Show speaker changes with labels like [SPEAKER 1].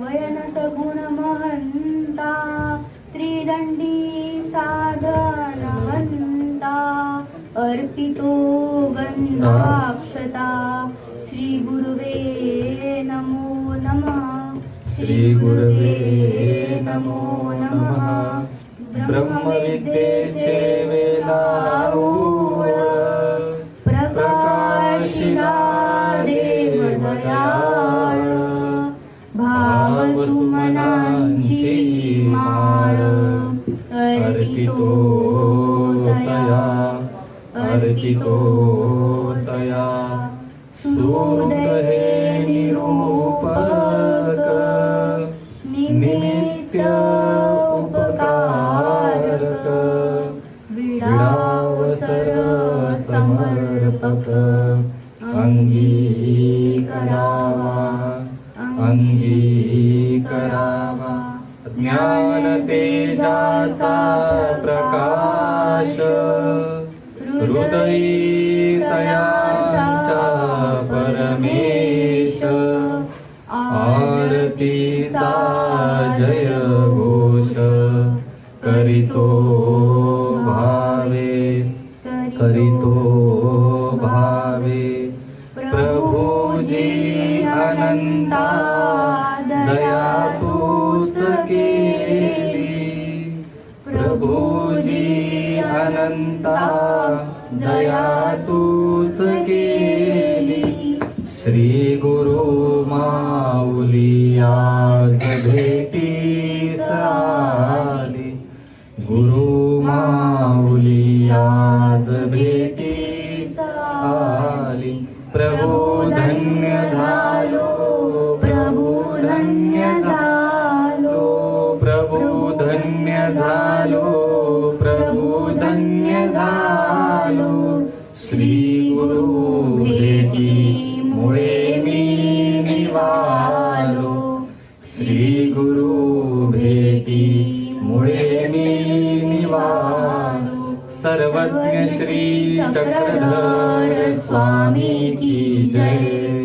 [SPEAKER 1] वयन सगुण महंता त्रिदंडी साधनवंता अर्पितो गंधाक्षता श्री गुरुवे नमो नमः।
[SPEAKER 2] श्री गुरुवे नमो नमः। ब्रह्मविद्येचे वेलाऊळ
[SPEAKER 1] प्रकाशिला देवदया। अर्पितो तया
[SPEAKER 2] अर्पितो तया। सुद निरूपक नित्य उपकारक। विडा ज्ञान तेजाचा प्रकाश. हृदयी तयाचा परमेश. आरतीचा जय घोष. करीतो भावे. करीतो भावे. प्रभुजी अनंता दया तूच केली प्रभुजी अनंता दया तूच केली श्री गुरु माऊली आज भेटी साली। गुरु माऊली आज भेटी आली प्रभू धन्य झालो प्रभू धन्य झालो. श्री गुरु भेटी मुळे मी निवालो. श्री गुरु भेटी मुळे मी निवालो. सर्वज्ञ श्री चक्रधर स्वामी की जय.